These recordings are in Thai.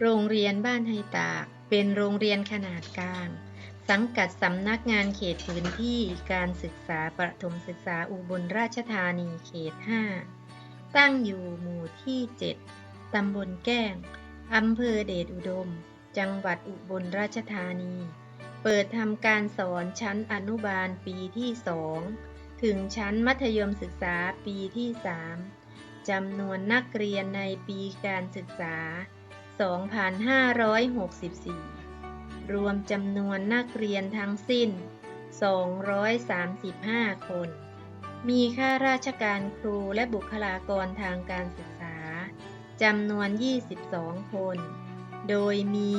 โรงเรียนบ้านไฮตาก เป็นโรงเรียนขนาดกลาง สังกัดสำนักงานเขตพื้นที่การศึกษาประถมศึกษาอุบลราชธานีเขต 5 ตั้งอยู่หมู่ที่ 7 ตำบลแก้ง อำเภอเดชอุดม จังหวัดอุบลราชธานี เปิดทำการสอนชั้นอนุบาลปีที่ 2 ถึงชั้นมัธยมศึกษาปีที่ 3จำนวนนักเรียนในปีการศึกษา 2564 รวมจำนวนนักเรียนทั้งสิ้น 235 คน มีข้าราชการครูและบุคลากรทางการศึกษาจำนวน 22 คน โดยมี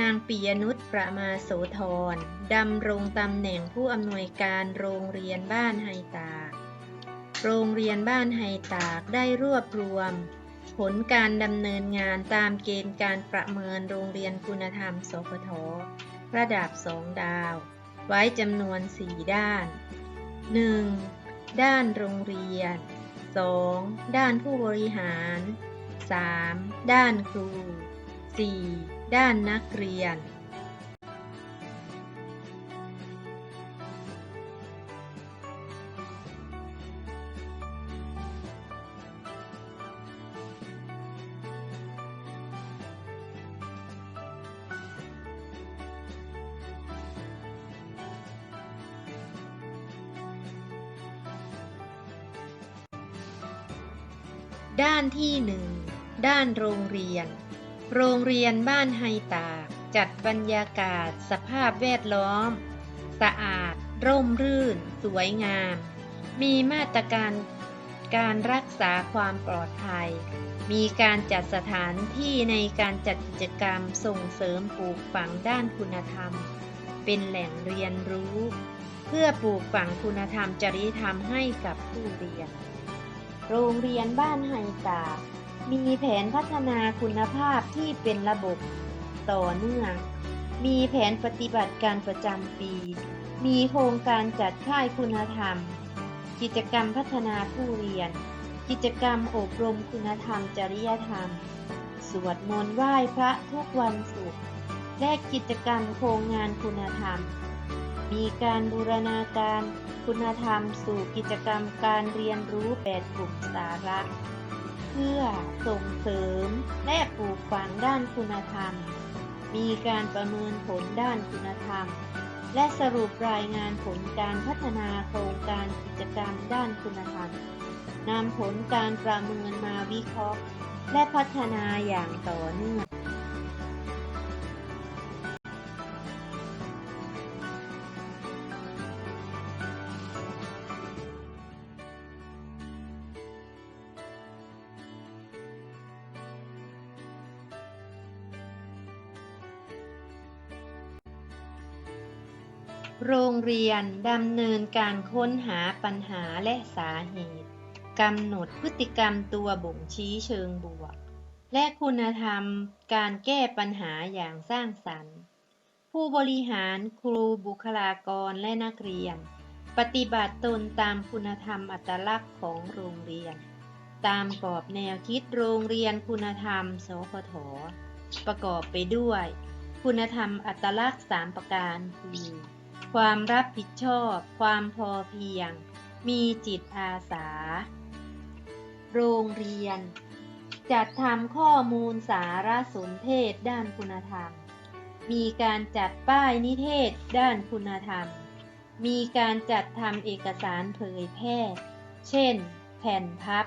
นางปิยนุชประมาโสธรดำรงตำแหน่งผู้อำนวยการโรงเรียนบ้านไฮตาก โรงเรียนบ้านไฮตากได้รวบรวม ผลการดำเนินงานตามเกณฑ์การประเมินโรงเรียนคุณธรรม สพท ระดับ 2 ดาว ไว้จำนวน 4 ด้าน 1. ด้านโรงเรียน 2. ด้านผู้บริหาร 3. ด้านครู 4. ด้านนักเรียน ด้านที่หนึ่งด้านโรงเรียน โรงเรียนบ้านไฮตาก จัดบรรยากาศสภาพแวดล้อม สะอาด ร่มรื่น สวยงาม มีมาตรการการรักษาความปลอดภัย มีการจัดสถานที่ในการจัดกิจกรรมส่งเสริมปลูกฝังด้านคุณธรรม เป็นแหล่งเรียนรู้ เพื่อปลูกฝังคุณธรรมจริยธรรมให้กับผู้เรียน โรงเรียนบ้านไฮตา มีแผนพัฒนาคุณภาพที่เป็นระบบต่อเนื่อง มีแผนปฏิบัติการประจำปี มีโครงการจัดค่ายคุณธรรม กิจกรรมพัฒนาผู้เรียน กิจกรรมอบรมคุณธรรมจริยธรรม สวดมนต์ไหว้พระทุกวันศุกร์ และกิจกรรมโครงงานคุณธรรม มีการบูรณาการคุณธรรมสู่กิจกรรมการเรียนรู้แปดกลุ่มสาระ เพื่อส่งเสริมและปลูกฝังด้านคุณธรรม มีการประเมินผลด้านคุณธรรม และสรุปรายงานผลการพัฒนาโครงการกิจกรรมด้านคุณธรรมนำผลการประเมินมาวิเคราะห์ และพัฒนาอย่างต่อเนื่อง โรงเรียนดำเนินการค้นหาปัญหาและสาเหตุกำหนดพฤติกรรมตัวบ่งชี้เชิงบวก และคุณธรรมการแก้ปัญหาอย่างสร้างสรรค์ ผู้บริหารครูบุคลากรและนักเรียน ปฏิบัติตนตามคุณธรรมอัตลักษณ์ของโรงเรียน ตามกรอบแนวคิดโรงเรียนคุณธรรม สพทประกอบไปด้วย คุณธรรมอัตลักษณ์ 3 ประการคือ ความรับผิดชอบ ความพอเพียง มีจิตอาสา โรงเรียน จัดทำข้อมูลสารสนเทศด้านคุณธรรม มีการจัดป้ายนิเทศด้านคุณธรรม มีการจัดทำเอกสารเผยแพร่ เช่น แผ่นพับ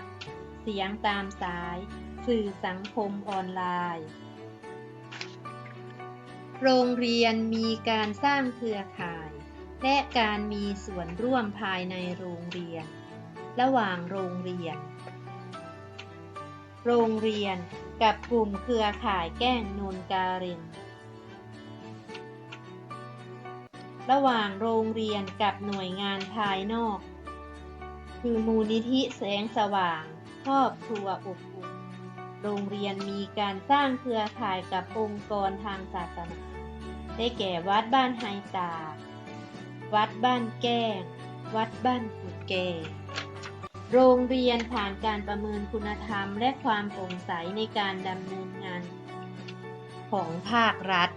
เสียงตามสาย สื่อสังคมออนไลน์ โรงเรียนมีการสร้างเครือข่าย และการมีส่วนร่วมภายในโรงเรียน ระหว่างโรงเรียน โรงเรียนกับกลุ่มเครือข่ายแก้งนูนการิน ระหว่างโรงเรียนกับหน่วยงานภายนอก คือมูลนิธิแสงสว่าง ครอบครัวอบอุ่นโรงเรียนมีการสร้างเครือข่ายกับองค์กรทางศาสนา ได้แก่วัดบ้านไฮตา วัดบ้านแก้ง วัดบ้านกุดแก่โรงเรียนผ่านการประเมินคุณธรรมและความโปร่งใสในการดำเนินงานของภาครัฐ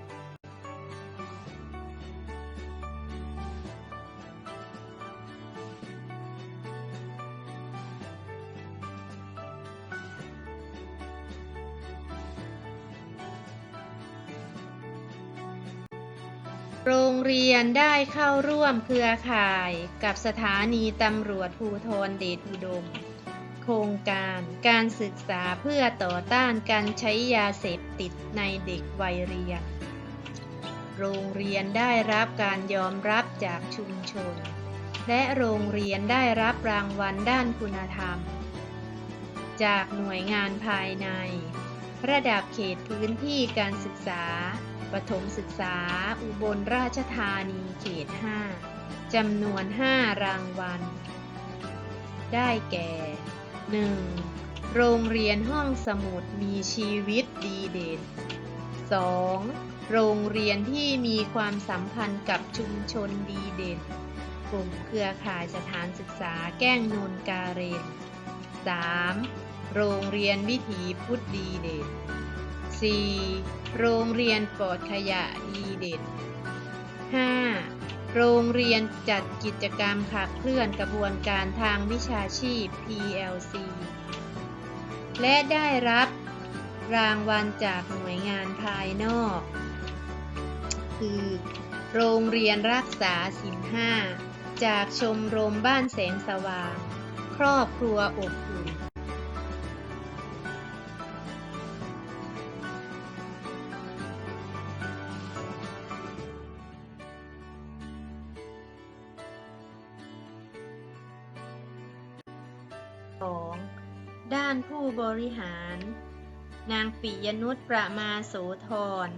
โรงเรียนได้เข้าร่วมเครือข่ายกับสถานีตำรวจภูธรเดชอุดม โครงการการศึกษาเพื่อต่อต้านการใช้ยาเสพติดในเด็กวัยเรียน โรงเรียนได้รับการยอมรับจากชุมชน และโรงเรียนได้รับรางวัลด้านคุณธรรม จากหน่วยงานภายใน ระดับเขตพื้นที่การศึกษา ประถมศึกษา อุบลราชธานีเขต 5 จำนวน 5 รางวัล ได้แก่ 1. โรงเรียนห้องสมุดมีชีวิตดีเด่น 2. โรงเรียนที่มีความสัมพันธ์กับชุมชนดีเด่น กลุ่มเครือข่ายสถานศึกษาแก้งนูนกาเรน 3. โรงเรียนวิถีพุทธดีเด่น 4. โรงเรียนปลอดขยะดีเด่น 5. โรงเรียนจัดกิจกรรมขับเคลื่อนกระบวนการทางวิชาชีพ PLC และได้รับรางวัลจากหน่วยงานภายนอก คือ โรงเรียนรักษาศีลห้าจากชมรมบ้านแสงสว่าง ครอบครัวอบอุ่น บริหาร นางปิยนุชประมาโสธร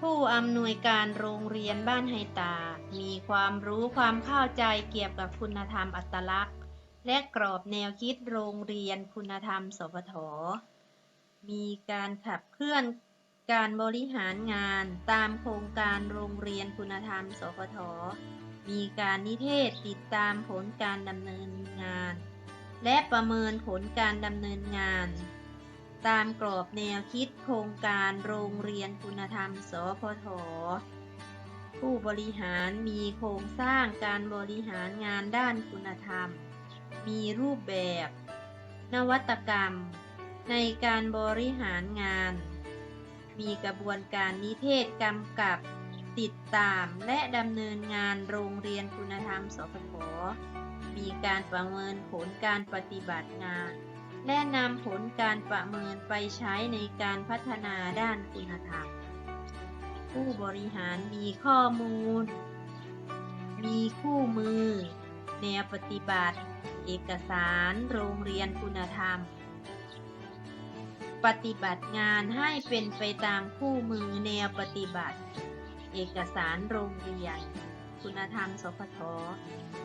ผู้อำนวยการโรงเรียนบ้านไฮตา มีความรู้ความเข้าใจเกี่ยวกับคุณธรรมอัตลักษณ์ และกรอบแนวคิดโรงเรียนคุณธรรม สพท มีการขับเคลื่อนการบริหารงานตามโครงการโรงเรียนคุณธรรม สพท มีการนิเทศติดตามผลการดำเนินงาน และประเมินผลการดำเนินงาน ตามกรอบแนวคิดโครงการโรงเรียนคุณธรรม สพท ผู้บริหารมีโครงสร้างการบริหารงานด้านคุณธรรม มีรูปแบบ นวัตกรรม ในการบริหารงาน มีกระบวนการนิเทศกำกับ ติดตามและดำเนินงานโรงเรียนคุณธรรม สพท มีการประเมินผลการปฏิบัติงาน และนำผลการประเมินไปใช้ในการพัฒนาด้านคุณธรรม ผู้บริหารมีข้อมูล มีคู่มือ แนวปฏิบัติ เอกสารโรงเรียนคุณธรรม ปฏิบัติงานให้เป็นไปตามคู่มือแนวปฏิบัติ เอกสารโรงเรียน คุณธรรมสพท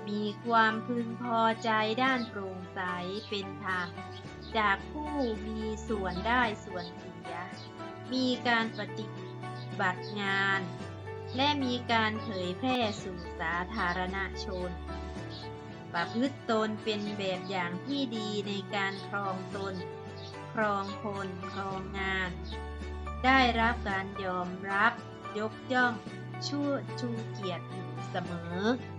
มีความพึงพอใจด้านโปร่งใสเป็นธรรม จากผู้มีส่วนได้ส่วนเสีย มีการปฏิบัติงาน และมีการเผยแพร่สู่สาธารณชน ประพฤติตนเป็นแบบอย่างที่ดีในการครองตน ครองคน ครองงาน ได้รับการยอมรับ ยกย่องชูชูเกียรติ เสมอ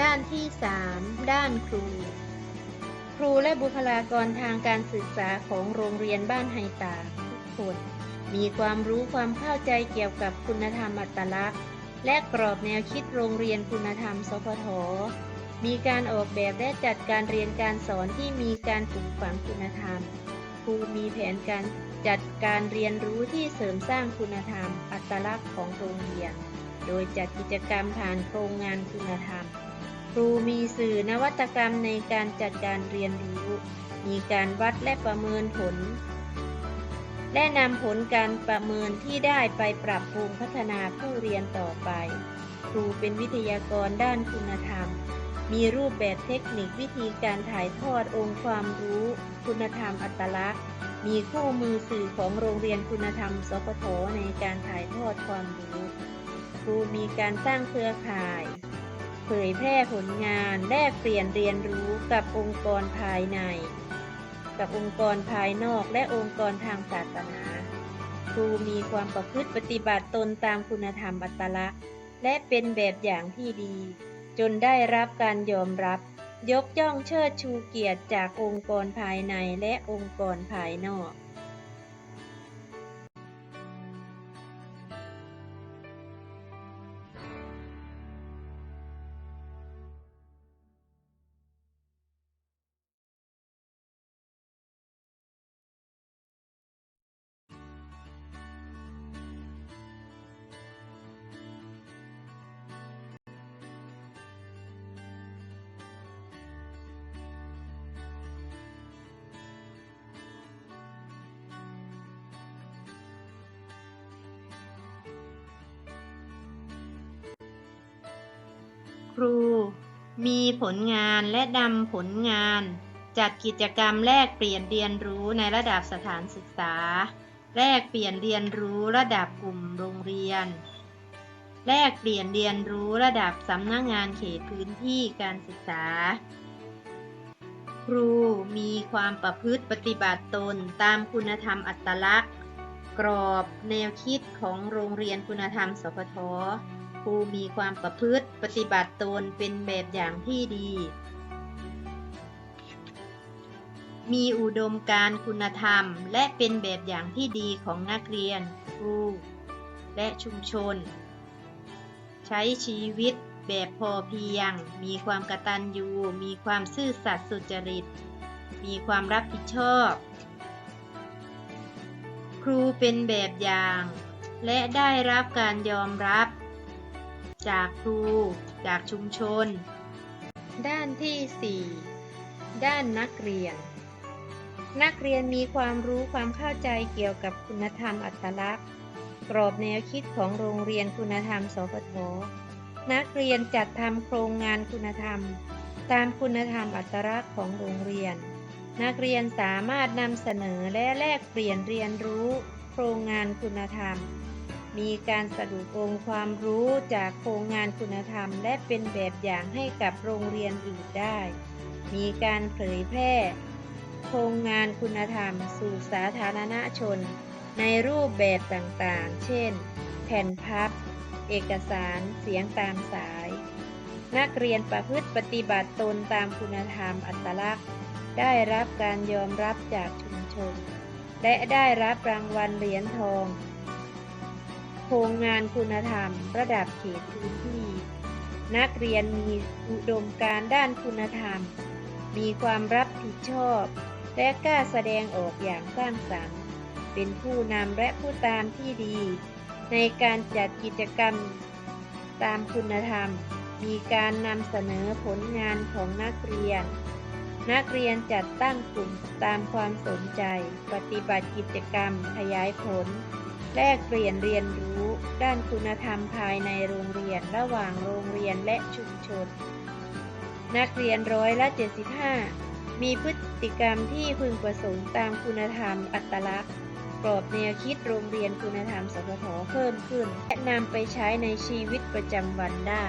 ด้านที่ 3 ด้านครู ครูและบุคลากรทางการศึกษาของโรงเรียนบ้านไฮตาทุกคนมีความรู้ความเข้าใจเกี่ยวกับคุณธรรมอัตลักษณ์ และกรอบแนวคิดโรงเรียนคุณธรรมสพทมีการออกแบบและจัดการเรียนการสอนที่มีการปลูกฝังคุณธรรม ครูมีแผนการจัดการเรียนรู้ที่เสริมสร้างคุณธรรม อัตลักษณ์ของโรงเรียน โดยจัดกิจกรรมผ่านโครงงานคุณธรรม รูมีสื่อนวัตกรรมในการจัดการเรียนรู้ มีการวัดและประเมินผล และนำผลการประเมินที่ได้ไปปรับปรุงพัฒนาผู้เรียนต่อไป ครูเป็นวิทยากรด้านคุณธรรม มีรูปแบบเทคนิควิธีการถ่ายทอดองค์ความรู้ คุณธรรมอัตลักษณ์ มีคู่มือสื่อของโรงเรียนคุณธรรมสพทในการถ่ายทอดความรู้ ครูมีการสร้างเครือข่าย เผยแพร่ผลงานแลกเปลี่ยนเรียนรู้กับองค์กรภายใน กับองค์กรภายนอกและองค์กรทางศาสนา ครูมีความประพฤติปฏิบัติตนตามคุณธรรมอัตลักษณ์ และเป็นแบบอย่างที่ดี จนได้รับการยอมรับ ยกย่องเชิดชูเกียรติจากองค์กรภายในและองค์กรภายนอก ครู มีผลงานและนำผลงานจัดกิจกรรมแลกเปลี่ยนเรียนรู้ในระดับสถานศึกษา แลกเปลี่ยนเรียนรู้ระดับกลุ่มโรงเรียน แลกเปลี่ยนเรียนรู้ระดับสำนักงงานเขตพื้นที่การศึกษา ครูมีความประพฤติปฏิบัติตนตามคุณธรรมอัตลักษณ์ กรอบแนวคิดของโรงเรียนคุณธรรมสพท รูมีความประพฤติปฏิบัติตนเป็นแบบอย่างที่ดี มีอุดมการคุณธรรม และเป็นแบบอย่างที่ดีของนักเรียน ครู และชุมชน ใช้ชีวิตแบบพอเพียง มีความกตัญญู มีความซื่อสัตย์สุจริต มีความรับผิดชอบ ครูเป็นแบบอย่าง และได้รับการยอมรับ จากครู จากชุมชน ด้านที่ 4 ด้านนักเรียน นักเรียนมีความรู้ความเข้าใจเกี่ยวกับคุณธรรมอัตลักษณ์ กรอบแนวคิดของโรงเรียนคุณธรรม สพท นักเรียนจัดทำโครงงานคุณธรรม ตามคุณธรรมอัตลักษณ์ของโรงเรียน นักเรียนสามารถนำเสนอและแลกเปลี่ยนเรียนรู้ โครงงานคุณธรรม มีการสรุปองค์ความรู้จากโครงงานคุณธรรม และเป็นแบบอย่างให้กับโรงเรียนอื่นได้ มีการเผยแพร่โครงงานคุณธรรม สู่สาธารณชน ในรูปแบบต่างๆ เช่น แผ่นพับ เอกสาร เสียงตามสาย นักเรียนประพฤติปฏิบัติตนตามคุณธรรมอัตลักษณ์ ได้รับการยอมรับจากชุมชน และได้รับรางวัลเหรียญทอง โครงงานคุณธรรม ระดับเขตพื้นที่ นักเรียนมีอุดมการด้านคุณธรรม มีความรับผิดชอบ และกล้าแสดงออกอย่างสร้างสรรค์ เป็นผู้นำและผู้ตามที่ดี ในการจัดกิจกรรมตามคุณธรรม มีการนำเสนอผลงานของนักเรียน นักเรียนจัดตั้งกลุ่มตามความสนใจ ปฏิบัติกิจกรรม ขยายผล แลกเปลี่ยนเรียนรู้ ด้านคุณธรรมภายในโรงเรียนระหว่างโรงเรียนและชุมชน นักเรียนร้อยละ75 มีพฤติกรรมที่พึงประสงค์ตามคุณธรรมอัตลักษณ์กรอบแนวคิดโรงเรียนคุณธรรมสพทเพิ่มขึ้น และนำไปใช้ในชีวิตประจำวันได้